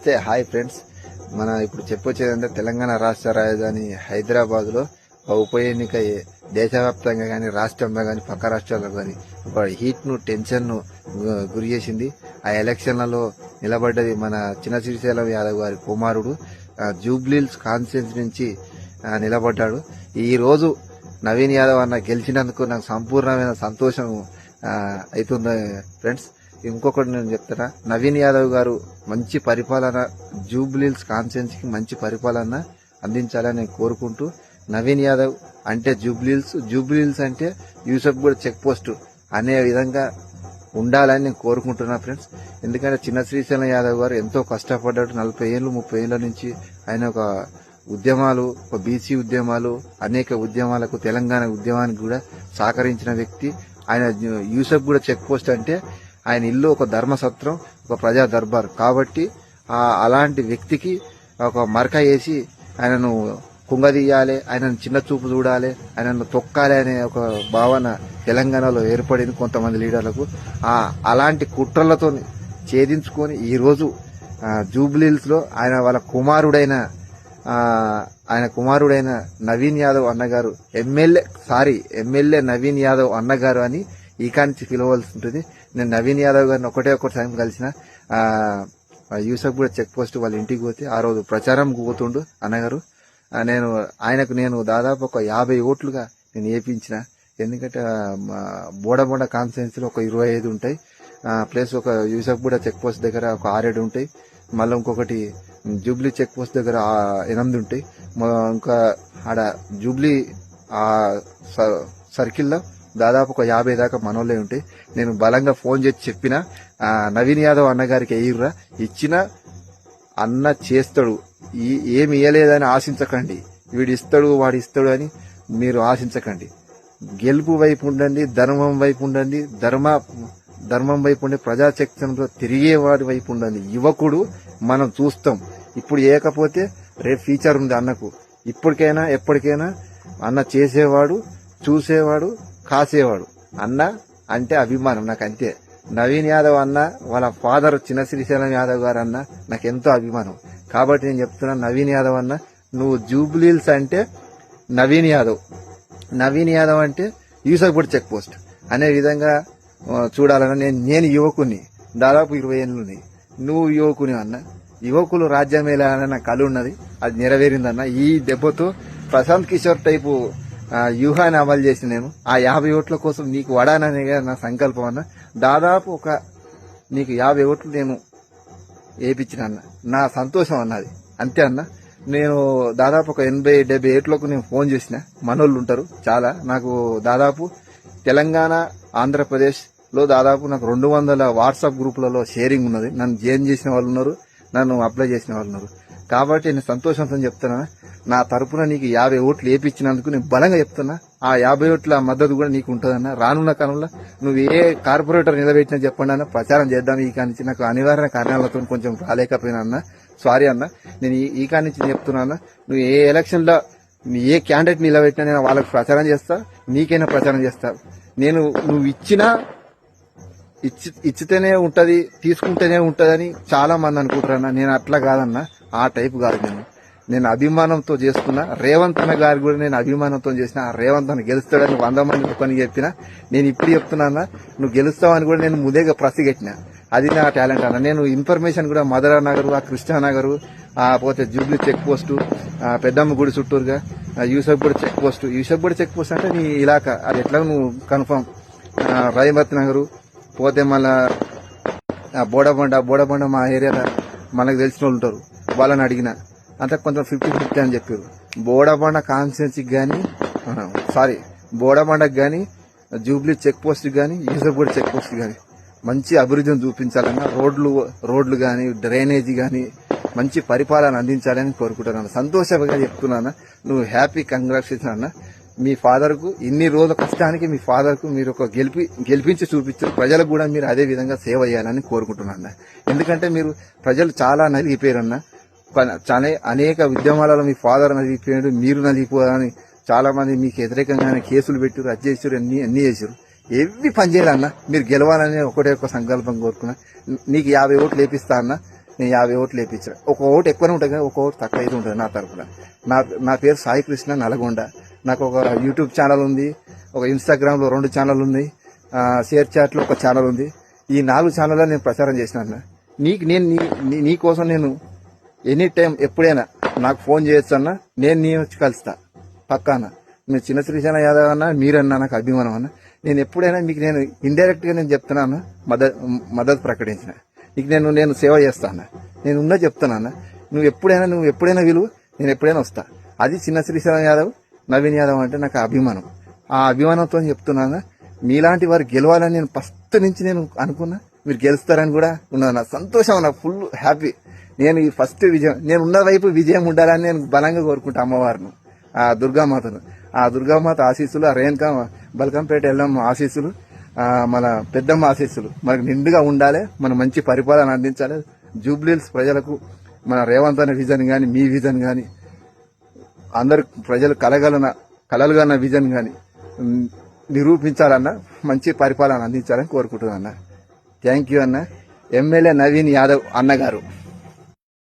నమస్తే. Hi friends. మన ఇప్పుడు చెప్పొచ్చేదంటే తెలంగాణ రాష్ట్ర రాజధాని హైదరాబాద్లో ఉప ఎన్నిక దేశవ్యాప్తంగా కానీ రాష్ట్రంలో కానీ పక్క రాష్ట్రాల్లో కానీ ఒక హీట్ను టెన్షన్ను గురి చేసింది. ఆ ఎలక్షన్లలో నిలబడ్డది మన చిన్న శ్రీశైలం యాదవ్ గారి కుమారుడు జూబ్లీల్స్ కాన్స్టిట్యూన్సీ నుంచి నిలబడ్డాడు. ఈ రోజు నవీన్ యాదవ్ అన్న గెలిచినందుకు నాకు సంపూర్ణమైన సంతోషం అవుతుంది ఫ్రెండ్స్. ఇంకొకటి నేను చెప్తారా నవీన్ యాదవ్ గారు మంచి పరిపాలన జూబ్లీల్స్ కాన్స్టిట్యున్సీకి మంచి పరిపాలన అందించాలని నేను కోరుకుంటూ నవీన్ యాదవ్ అంటే జూబ్లీల్స్ జూబ్లీల్స్ అంటే యూసఫ్ కూడా చెక్ పోస్ట్ అనే విధంగా ఉండాలని నేను కోరుకుంటున్నా ఫ్రెండ్స్. ఎందుకంటే చిన్న శ్రీశైలం యాదవ్ గారు ఎంతో కష్టపడ్డాడు. నలభై ఏళ్ళు ముప్పై ఏళ్ళ నుంచి ఆయన ఒక ఉద్యమాలు ఒక బీసీ ఉద్యమాలు అనేక ఉద్యమాలకు తెలంగాణ ఉద్యమానికి కూడా సహకరించిన వ్యక్తి. ఆయన యూసఫ్ కూడా చెక్ పోస్ట్ అంటే ఆయన ఇల్లు ఒక ధర్మసత్రం ఒక ప్రజా దర్బార్. కాబట్టి ఆ అలాంటి వ్యక్తికి ఒక మరక వేసి ఆయనను కుంగదీయాలి ఆయనను చిన్న చూపు చూడాలి ఆయనను తొక్కాలి అనే ఒక భావన తెలంగాణలో ఏర్పడింది కొంతమంది లీడర్లకు. ఆ అలాంటి కుట్రలతో ఛేదించుకొని ఈరోజు జూబ్లీల్స్లో ఆయన వాళ్ళ కుమారుడైన ఆయన కుమారుడైన నవీన్ యాదవ్ అన్నగారు MLA sorry MLA Naveen Yadav అన్నగారు అని ఈ కానించి పిలవలసి ఉంటుంది. నేను నవీన్ యాదవ్ గారిని ఒకటే ఒకటి కలిసిన యూసఫ్ కూడా చెక్ పోస్ట్ వాళ్ళ ఇంటికి పోతే ఆ రోజు ప్రచారం పోతుండు అన్నగారు నేను ఆయనకు నేను దాదాపు ఒక యాభై ఓట్లుగా నేను ఏపించిన. ఎందుకంటే బోడబోడ కాన్స్టిట్యున్సీలో ఒక ఇరవై ఐదు ఉంటాయి. ప్లస్ ఒక యూసఫ్ కూడా చెక్ పోస్ట్ దగ్గర ఒక ఆరేడు ఉంటాయి. మళ్ళీ ఇంకొకటి జూబ్లీ చెక్ పోస్ట్ దగ్గర ఎనిమిది ఉంటాయి. ఇంకా ఆడ జూబ్లీ స- సర్కిల్లో దాదాపు ఒక యాభై దాకా మనోళ్ళే ఉంటే నేను బలంగా ఫోన్ చేసి చెప్పిన నవీన్ యాదవ్ అన్నగారికి ఎయ్యిర్రా ఇచ్చిన అన్న చేస్తాడు. ఈ ఏమి ఇయ్యలేదని ఆశించకండి. వీడు ఇస్తాడు వాడు ఇస్తాడు అని మీరు ఆశించకండి. గెలుపు వైపు ఉండండి ధర్మం వైపు ఉండండి ధర్మ ధర్మం వైపు ఉండి ప్రజాచక్తంలో తిరిగే వాడి వైపు ఉండండి. యువకుడు మనం చూస్తాం. ఇప్పుడు ఏకపోతే రేపు ఫ్యూచర్ ఉంది అన్నకు. ఇప్పటికైనా ఎప్పటికైనా అన్న చేసేవాడు చూసేవాడు కాసేవాడు. అన్న అంటే అభిమానం నాకు అంతే నవీన్ యాదవ్ అన్న వాళ్ళ ఫాదర్ చిన్న శ్రీశైలం యాదవ్ గారు అన్న నాకు ఎంతో అభిమానం. కాబట్టి నేను చెప్తున్నా నవీన్ యాదవ్ అన్న నువ్వు జూబ్లీల్స్ అంటే నవీన్ యాదవ్. నవీన్ యాదవ్ అంటే యూసఫ్పూర్ చెక్ పోస్ట్. అనే విధంగా ఆ, చూడాలని నేను నేను యువకుని దాదాపు ఇరవై ఏళ్ళు నువ్వు యువకుని అన్న. యువకులు రాజ్యం వేయాలని నా కళ ఉన్నది అది నెరవేరిందన్న. ఈ దెబ్బతో ప్రశాంత్ కిషోర్ టైపు వ్యూహాన్ని అమలు చేసి నేను ఆ యాభై ఓట్ల కోసం నీకు వడాననే నా సంకల్పం అన్న దాదాపు ఒక నీకు యాభై ఓట్లు నేను వేయించిన అన్న. నా సంతోషం అన్నది. అంతే అన్న. నేను దాదాపు ఒక ఎనభై డెబ్బై ఏట్లకు నేను ఫోన్ చేసిన. మనోళ్ళు ఉంటారు చాలా. నాకు దాదాపు తెలంగాణ ఆంధ్రప్రదేశ్లో దాదాపు నాకు రెండు వందల వాట్సాప్ గ్రూపులలో షేరింగ్ ఉన్నది. నన్ను జాయిన్ చేసిన వాళ్ళు ఉన్నారు నన్ను అప్లై చేసిన వాళ్ళు ఉన్నారు. కాబట్టి నేను సంతోషంతో చెప్తున్నా నా తరపున నీకు యాభై ఓట్లు వేపించినందుకు నేను బలంగా చెప్తున్నా ఆ యాభై ఓట్ల మద్దతు కూడా నీకు ఉంటుందన్న. రానున్న కాలంలో నువ్వు ఏ కార్పొరేటర్ నిలబెట్టినా చెప్పండి అన్న ప్రచారం చేద్దాం ఈ కానించి నాకు అనివార్య కారణాలతో కొంచెం రాలేకపోయినా అన్న. సారీ అన్న. నేను ఈ- కానించి చెప్తున్నా అన్న. నువ్వు ఏ ఎలక్షన్లో ఏ క్యాండిడేట్ నిలబెట్టినా నేను వాళ్ళకి ప్రచారం చేస్తా నీకైనా ప్రచారం చేస్తా. నేను నువ్వు ఇచ్చినా ఇచ్చి ఇచ్చితేనే ఉంటుంది తీసుకుంటేనే ఉంటుందని చాలా మంది అనుకుంటారన్న. నేను అట్లా కాదన్నా. ఆ టైప్ కాదు నేను. నేను అభిమానంతో చేసుకున్న రేవంత్ అన్న గారు కూడా నేను అభిమానంతో చేసిన ఆ రేవంత్ అన్న గెలుస్తాడని వంద మంది పని చెప్పిన నేను ఇప్పుడు చెప్తున్నా నువ్వు గెలుస్తావని కూడా నేను ముదేగా ప్రసిగెట్టిన అది నా టాలెంట్ అన్న. నేను ఇన్ఫర్మేషన్ కూడా మధురా నగర్ ఆ కృష్ణానగర్ ఆ పోతే జూబ్లీ చెక్ పోస్ట్ ఆ పెద్దమ్మ గుడి చుట్టూరుగా యూసఫ్గూడ కూడా చెక్ పోస్ట్. యూసఫ్గూడ కూడా చెక్ పోస్ట్ అంటే నీ ఇలాకా అది ఎట్లా నువ్వు కన్ఫర్మ్ రైమత్ నగరు పోతే మళ్ళా ఆ బోడబండ బోడబండ మా ఏరియాలో మనకు తెలిసిన వాళ్ళు ఉంటారు. వాళ్ళని అడిగిన. అంత కొంచెం ఫిఫ్టీ ఫిఫ్టీ అని చెప్పారు. బోడబండ కాన్స్టిట్యున్సీకి కానీ సారీ బోడబండకు కానీ జూబ్లీ చెక్ పోస్ట్ కానీ యూసఫ్గూడ చెక్ పోస్ట్ కానీ మంచి అభివృద్ధిని చూపించాలన్నా రోడ్లు రోడ్లు కానీ డ్రైనేజీ కానీ మంచి పరిపాలన అందించాలని కోరుకుంటున్నాను. సంతోషంగా చెప్తున్నాను నువ్వు హ్యాపీ కంగ్రాచులేషన్ అన్న. మీ ఫాదర్కు ఇన్ని రోజుల కష్టానికి మీ ఫాదర్కు మీరు ఒక గెలిపి గెలిపించి చూపించారు ప్రజలకు కూడా మీరు అదే విధంగా సేవ చేయాలని కోరుకుంటున్నాను ఎందుకంటే మీరు ప్రజలు చాలా నలిగిపోయారన్న. అనేక ఉద్యమాలలో మీ ఫాదర్ నలిగిపోయాడు మీరు నలిగిపోయారని చాలా మంది మీకు వ్యతిరేకంగానే కేసులు పెట్టారు అది చేసారు అన్ని అన్ని చేశారు. ఏవి పనిచేయాలన్న మీరు గెలవాలని ఒకటే ఒక సంకల్పం కోరుకున్నా. నీకు యాభై ఓట్లు వేపిస్తా అన్న నేను యాభై ఓట్లు వేయించిన ఒక ఓటు ఎక్కువనే ఉంటుంది కానీ ఒక ఓటు తక్కువ అయితే ఉంటుంది నా తరపున. నా నా పేరు సాయి కృష్ణ నల్గొండ. నాకు ఒక యూట్యూబ్ ఛానల్ ఉంది ఒక ఇన్స్టాగ్రామ్లో రెండు ఛానల్ ఉన్నాయి షేర్ చాట్లో ఒక ఛానల్ ఉంది. ఈ నాలుగు ఛానల్లో నేను ప్రచారం చేసిన అన్న. నీకు నేను నీ- నీ- నీ కోసం నేను ఎనీ టైం ఎప్పుడైనా నాకు ఫోన్ చేయొచ్చు అన్న నేను నీ వచ్చి కలుస్తా. పక్కాన? మీరు చిన్న శ్రీశైల యాదవ్ అన్న మీరన్నా నాకు అభిమానం అన్న నేను ఎప్పుడైనా మీకు నేను ఇండైరెక్ట్గా నేను చెప్తున్నాను మద్దతు మద్దతు ప్రకటించిన. నీకు నేను నేను సేవ చేస్తాను? నేను ఉన్నా చెప్తాను అన్న నువ్వు ఎప్పుడైనా నువ్వు ఎప్పుడైనా విలువ నేను ఎప్పుడైనా వస్తా. అది చిన్న శ్రీశైలం యాదవ్ నవీన్ యాదవ్ అంటే నాకు అభిమానం. ఆ అభిమానంతో చెప్తున్నాను? మీలాంటి వారు గెలవాలని నేను ఫస్ట్ నుంచి నేను అనుకున్నా. మీరు గెలుస్తారని కూడా ఉన్నాను? సంతోషం నాకు ఫుల్ హ్యాపీ నేను ఈ ఫస్ట్ విజయం నేను ఉన్న వైపు విజయం ఉండాలని నేను బలంగా కోరుకుంటా అమ్మవారిని ఆ దుర్గామాతను. ఆ దుర్గామాత ఆశీస్సులు ఆ రేణుకా బల్కంపేట ఎల్లమ్మ ఆశీస్సులు మన పెద్దమ్మ ఆశీస్సులు. మనకు నిండుగా ఉండాలి మనం మంచి పరిపాలన అందించాలి. జూబ్లీల్స్ ప్రజలకు మన రేవంత్ అనే విజన్ కానీ మీ విజన్ కానీ అందరు ప్రజలు కలగలన కలలుగన్న విజన్ కానీ నిరూపించాలన్న మంచి పరిపాలన అందించాలని కోరుకుంటున్నా అన్న. థ్యాంక్ యూ అన్న. ఎమ్మెల్యే నవీన్ యాదవ్ అన్నగారు.